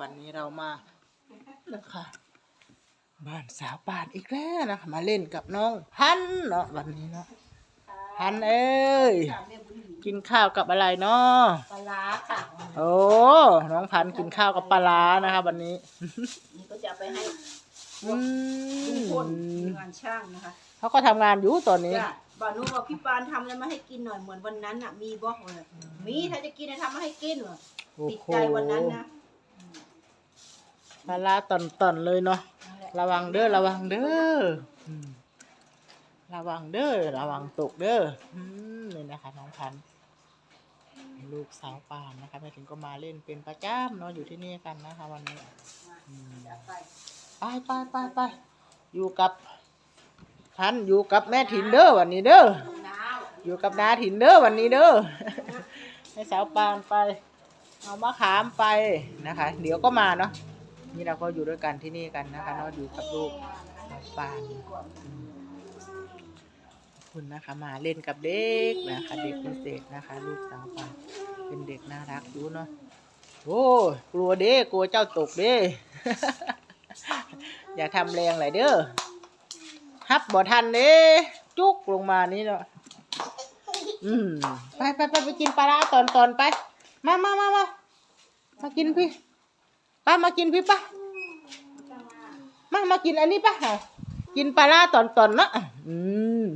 วันนี้เรามานะคะบ้านสาวป่านอีกแล้วนะคะ มาเล่นกับน้องพันธุ์เนาะวันนี้เนาะพันธุ์เอ้ยกินข้าวกับอะไรเนาะปลาร้าค่ะโอ้น้องพันธุ์กินข้าวกับปลาร้านะคะ วันนี้นี่ก็จะไปให้อืลุงพลมงานช่างนะคะเขาก็ทำงานอยู่ตอนนี้ จ้ะบ่าวนุ่บอกพี่ปานทำอะไรมาให้กินหน่อยเหมือนวันนั้นน่ะมีบอกเลยมีถ้าจะกินนะทำมาให้กินเหรอโอ้ติดโหใจวันนั้นนะ ปลาร้าตอนเลยเนาะระวังเด้อระวังเด้อระวังเด้อระวังตกเด้ออืมนี่นะคะน้องพันธุ์ลูกสาวป่านนะคะแม่ถึงก็มาเล่นเป็นประจำเนาะอยู่ที่นี่กันนะคะ วันนี้ไปไปไปไปอยู่กับพันธุ์อยู่กับแม่ถิ่นเด้อวันนี้เด้ออยู่กับนาถิ่นเด้อวันนี้เด้อให้สาวปานไป เอามะขามไปนะคะ เดี๋ยวก็มาเนาะ นี่เราก็อยู่ด้วยกันที่นี่กันนะคะเนาะอยู่กับลูกสาวปานคุณนะคะมาเล่นกับเด็กนะคะ เด็กพิเศษนะคะ ลูกสาวปานเป็นเด็กน่ารักอยู่เนาะโอ้กลัวเด้กลัวเจ้าตกเด้ อย่าทำแรงเลยเด้อฮับบ่ทันเด้จุกลงมานี่เนาะอืมไปไปไปไปกินปลาร้าตอนตอนไป มามามามามากินพี่ ป้ามากินพี่ป้ามามากินอันนี้ป้ากินปลาร้าตอนตอนเนาะอืม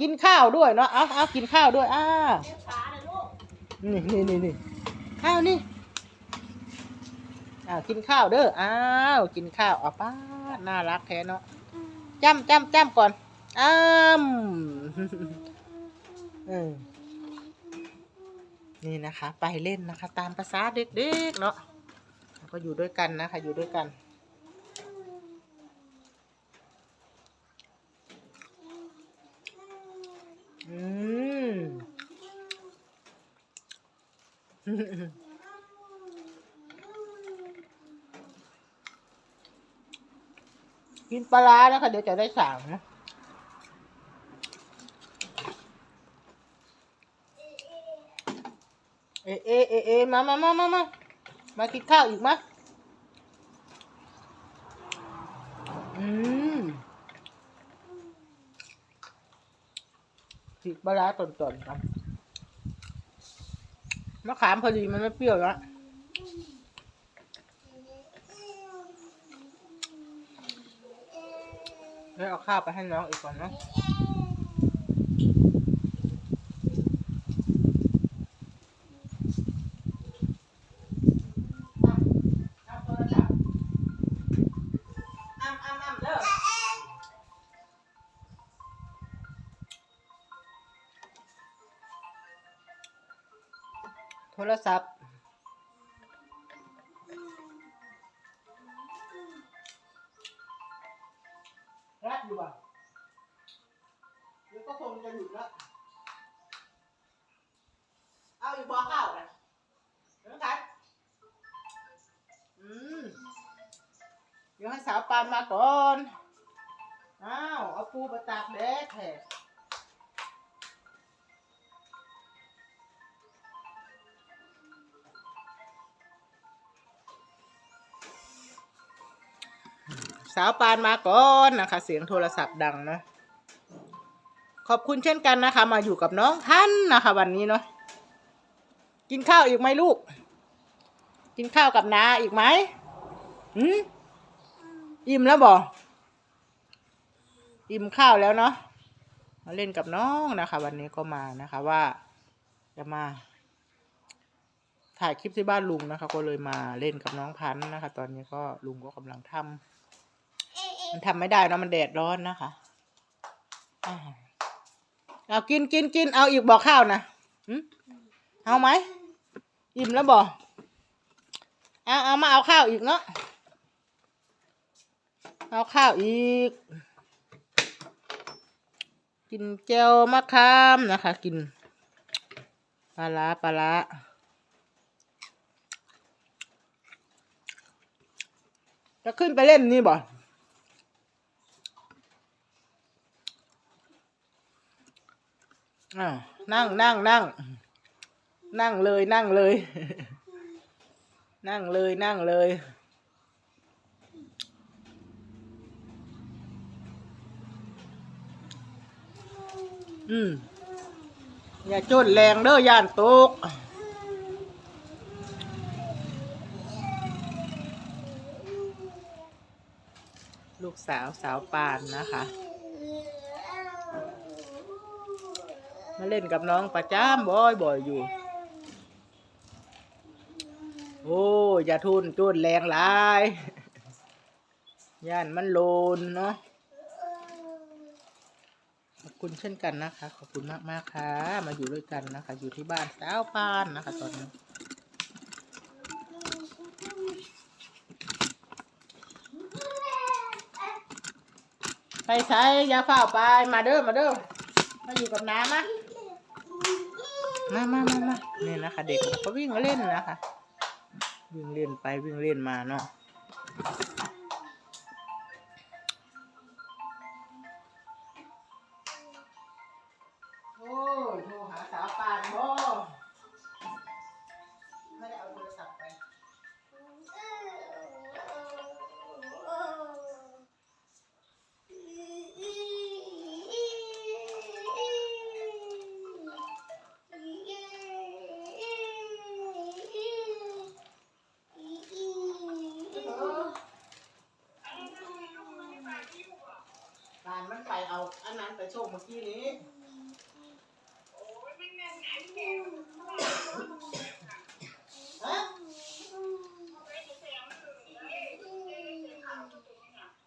กินข้าวด้วยเนาะเอาเอากินข้าวด้วยอ้าวขาเลยลูกนี่นี่นี่นี่ข้าวนี่อ้าวกินข้าวเด้ออ้าวกินข้าวเอาป้าน่ารักแท้เนาะจ้ำจ้ำจ้ำก่อนอ้ามเออนี่นะคะ ไปเล่นนะคะ ตามภาษาเด็กๆเนาะ ก็อยู่ด้วยกันนะคะ อยู่ด้วยกัน อืมกินปลาร้านะคะ เดี๋ยวจะได้สั่งนะเอะเอะเอเอะมามามามามา มากินข้าวอีกมะอืมผิดปลาราตอนๆครับมะขามพอดีมันไม่เปรี้ยวแล้วแล้วเอาข้าวไปให้น้องอีกก่อนเนาะ รศัพท์ รัดอยู่บ่ะเดี๋ยวก็คงจะหยุดแล้วเอาอีกบ่อข้าวนะเดี๋ยวกันอืมเดี๋ยวให้สาวปานมาก่อน อ้าว เอาปูไปตากแดดแท้าวปานมาก่อนนะคะ เสียงโทรศัพท์ดังเนาะขอบคุณเช่นกันนะคะ มาอยู่กับน้องท่านนะคะ วันนี้เนาะกินข้าวอีกไหมลูก กินข้าวกับน้าอีกไหมอืมอิ่มแล้วบ่อิ่มข้าวแล้วเนาะมาเล่นกับน้องนะคะ วันนี้ก็มานะคะว่าจะมา ถ่ายคลิปที่บ้านลุงนะคะ ก็เลยมาเล่นกับน้องพันธ์นะคะ ตอนนี้ก็ลุงก็กำลังทำ มันทำไม่ได้นะมันแดดร้อนนะคะเอากินกินกินเอาอีกบอกข้าวนะเอาไหมอิ่มแล้วบ่เอาเอามาเอาข้าวอีกเนาะเอาข้าวอีก กินเจลมะขามนะคะ กินปลาร้าปลาร้าจะขึ้นไปเล่นนี่บ่ อ้าวนั่งนั่งนั่งนั่งเลยนั่งเลย นั่งเลยนั่งเลยอืมอย่าจนแรงเด้อย่านตกลูกสาวสาวปานนะคะ มาเล่นกับน้องประจามบ่อยบ่อยๆอยู่ โอ้อย่าทุนจุนแรงหลายย่านมันโลนเนาะขอบคุณเช่นกันนะคะ ขอบคุณมากมากค่ะ มาอยู่ด้วยกันนะคะ อยู่ที่บ้านสาวปานนะคะ ตอนนี้ไปใช้ยาเฝ้าไปมาเด้อมาเด้อมาอยู่กับน้ำมะ มามามามานี่นะคะ เด็กก็วิ่งเล่นนะคะ วิ่งเล่นไปวิ่งเล่นมาเนาะ มื่อกี้นี้ฮะ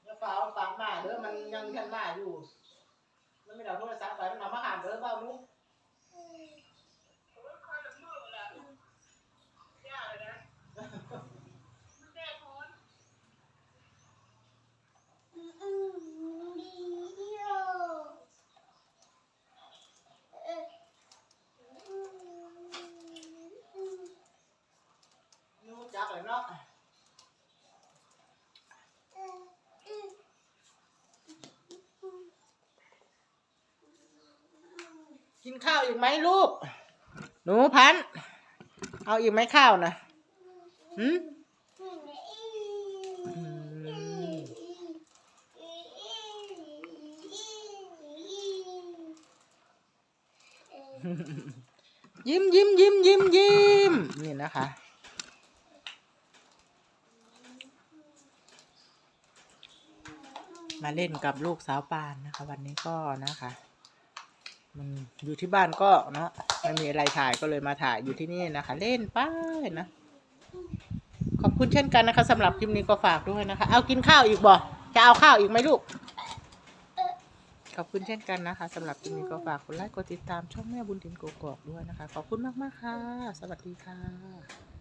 อย่าเฝ้าฝากมาเด้อมันยังทันมาอยู่ มันไม่ได้เอาโทรศัพท์ไปมันเอามาหามเด้อเปล่านุ๊ก นุ๊ก จักเลยเนาะกินข้าวอีกไหมลูก หนูพันธุ์เอาอีกไหมข้าวนะหืมอืมยิ้มยิ้มยิ้มยิ้มยิ้มนี่นะคะ มาเล่นกับลูกสาวปานนะคะ วันนี้ก็นะคะ มันอยู่ที่บ้านก็เนาะไม่มีอะไรถ่ายก็เลยมาถ่ายอยู่ที่นี่นะคะ เล่นไป้ายนะ ขอบคุณเช่นกันนะคะสำหรับคลิปนี้ก็ฝากด้วยนะคะ เอากินข้าวอีกบ่จะเอาข้าวอีกไหมลูก ขอบคุณเช่นกันนะคะสำหรับคลิปนี้ก็ฝากกดไลค์กดติดตามช่องแม่บุญถิ่นโกกอกด้วยนะคะ ขอบคุณมากๆค่ะ สวัสดีค่ะ